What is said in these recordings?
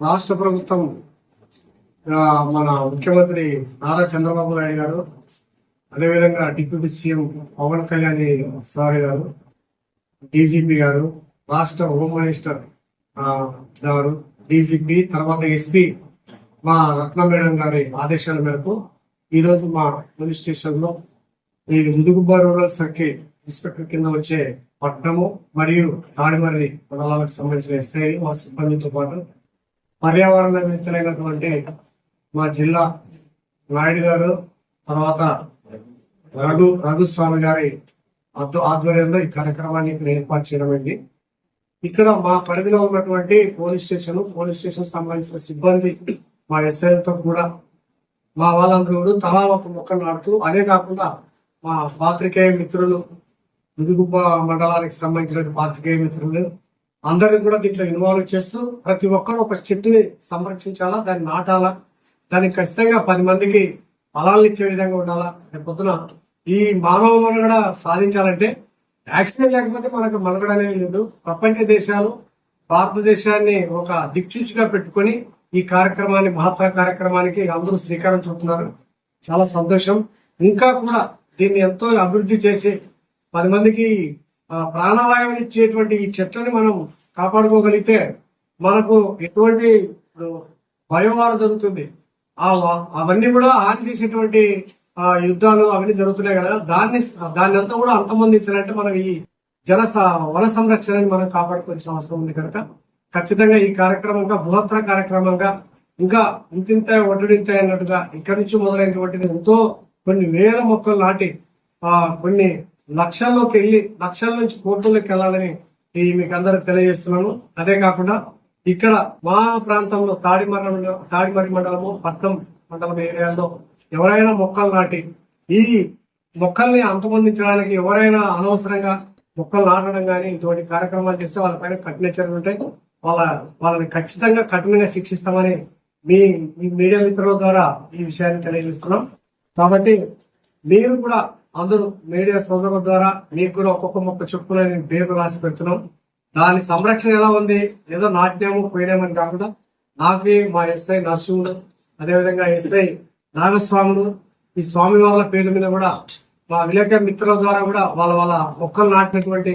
రాష్ట్ర ప్రభుత్వం మన ముఖ్యమంత్రి నారా చంద్రబాబు నాయుడు గారు అదేవిధంగా deputy CM Pavan Kalyan sir garu DGP garu రాష్ట్ర హోమ్ మినిస్టర్ గారు డీజీపీ తర్వాత ఎస్పీ మా రత్న మేడం గారి ఆదేశాల మేరకు ఈరోజు మా పోలీస్ స్టేషన్లో ఈ ముదుగుబ్బ రూరల్ సర్కిల్ ఇన్స్పెక్టర్ కింద వచ్చే పట్టణము మరియు తాడిమర్రి మండలాలకు సంబంధించిన ఎస్ఐ మా సిబ్బందితో పాటు పర్యావరణవేత్తలైనటువంటి మా జిల్లా నాయుడు గారు తర్వాత రఘు రఘుస్వామి గారి ఆధ్వర్యంలో ఈ కార్యక్రమాన్ని ఇక్కడ ఏర్పాటు చేయడం ఇక్కడ మా పరిధిలో ఉన్నటువంటి పోలీస్ స్టేషన్ పోలీస్ స్టేషన్ సంబంధించిన సిబ్బంది మా ఎస్ఐలతో కూడా మా వాళ్ళందరూ కూడా తలా ఒక మొక్క నాటుతూ అదే కాకుండా మా పాత్రికేయ మిత్రులు ముదుగుబ్బ మండలానికి సంబంధించిన పాత్రికేయ మిత్రులు అందరిని కూడా దీంట్లో ఇన్వాల్వ్ చేస్తూ ప్రతి ఒక్కరు ఒక చెట్టుని సంరక్షించాలా? దాన్ని నాటాలా? దానికి ఖచ్చితంగా పది మందికి ఫలాలు ఇచ్చే విధంగా ఉండాలా? రేపు పొద్దున ఈ మానవ మనుగడ సాధించాలంటే యాక్సిడెంట్ లేకపోతే మనకు మనుగడ అనేది లేదు. ప్రపంచ దేశాలు భారతదేశాన్ని ఒక దిక్సూచిగా పెట్టుకొని ఈ కార్యక్రమాన్ని మహత్తర కార్యక్రమానికి అందరూ శ్రీకారం చుడుతున్నారు. చాలా సంతోషం. ఇంకా కూడా దీన్ని ఎంతో అభివృద్ధి చేసి పది మందికి ప్రాణవాయువు ఇచ్చేటువంటి ఈ చెట్లని మనం కాపాడుకోగలిగితే మనకు ఎటువంటి ఇప్పుడు భయోవారు జరుగుతుంది. ఆ అవన్నీ కూడా హాని చేసేటువంటి యుద్ధాలు అవన్నీ జరుగుతున్నాయి కదా. దాన్ని దాన్ని అంతా కూడా అంతమొందించాలంటే మనం ఈ జన వన సంరక్షణని మనం కాపాడుకోవాల్సిన అవసరం ఉంది కనుక. ఖచ్చితంగా ఈ కార్యక్రమంగా బృహత్తర కార్యక్రమంగా ఇంకా ఇంతింత ఒడ్డుడింత అన్నట్టుగా ఇక్కడి నుంచి మొదలైనటువంటిది ఎంతో కొన్ని వేల మొక్కలు నాటి ఆ కొన్ని లక్షల్లోకి వెళ్ళి లక్షల నుంచి కోట్లలోకి వెళ్ళాలని ఈ మీకు అందరికి తెలియజేస్తున్నాను. అదే కాకుండా ఇక్కడ మా ప్రాంతంలో తాడిమర్రి మండలం తాడిమర్రి మండలము పట్నం మండలం ఏరియాలో ఎవరైనా మొక్కలు నాటి ఈ మొక్కల్ని అంతమొందించడానికి ఎవరైనా అనవసరంగా మొక్కలు నాటడం కానీ ఇటువంటి కార్యక్రమాలు చేస్తే వాళ్ళ పైన కఠిన చర్యలు ఉంటాయి. వాళ్ళ వాళ్ళని ఖచ్చితంగా కఠినంగా శిక్షిస్తామని మీ మీ మీడియా మిత్రుల ద్వారా ఈ విషయాన్ని తెలియజేస్తున్నాం. కాబట్టి మీరు కూడా అందరూ మీడియా సోదరుల ద్వారా మీకు కూడా ఒక్కొక్క మొక్క చొప్పున నేను పేర్లు రాసి పెడుతున్నాం. దాని సంరక్షణ ఎలా ఉంది? ఏదో నాట్యము పోయినామని కాకుండా నాకు మా ఎస్ఐ నరసింహుడు అదేవిధంగా ఎస్ఐ నాగస్వాముడు ఈ స్వామి వాళ్ళ పేరు మీద కూడా మా విలేకరు మిత్రుల ద్వారా కూడా వాళ్ళ వాళ్ళ మొక్కలు నాటినటువంటి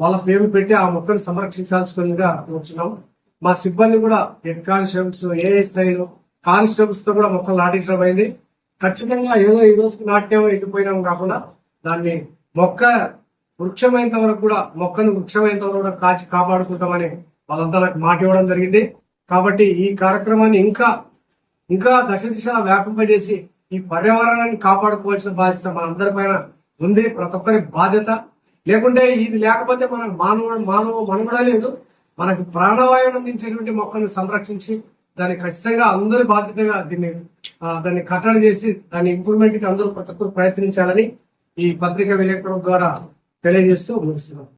వాళ్ళ పేరు పెట్టి ఆ మొక్కను సంరక్షించాల్సిందిగా కూర్చున్నాం. మా సిబ్బంది కూడా హెడ్ కానిస్టేబుల్స్ ఏఎస్ఐలు కానిస్టేబుల్స్తో కూడా మొక్కలు నాటించడం అయింది. ఖచ్చితంగా ఏదో ఈ రోజు నాట్యం ఎండిపోయినాం కాకుండా దాన్ని మొక్క వృక్షమైనంత వరకు కూడా మొక్కను వృక్షమైనంత వరకు కూడా కాచి కాపాడుకుంటామని వాళ్ళంతా నాకు మాట ఇవ్వడం జరిగింది. కాబట్టి ఈ కార్యక్రమాన్ని ఇంకా ఇంకా దశ దిశలా వ్యాపింపజేసి ఈ పర్యావరణాన్ని కాపాడుకోవాల్సిన బాధ్యత మన అందరి పైన ఉంది ప్రతి ఒక్కరి బాధ్యత. లేకుంటే ఇది లేకపోతే మన మానవ మానవ మనుగడ లేదు. మనకు ప్రాణవాయువును అందించేటువంటి మొక్కను సంరక్షించి దాన్ని ఖచ్చితంగా అందరి బాధ్యతగా దీన్ని ఆ, దాన్ని కట్టడి చేసి దాన్ని ఇంప్రూవ్మెంట్కి అందరూ ప్రతి ఒక్కరు ప్రయత్నించాలని ఈ పత్రికా విలేకరుల ద్వారా తెలియజేస్తూ ముగిస్తున్నాం.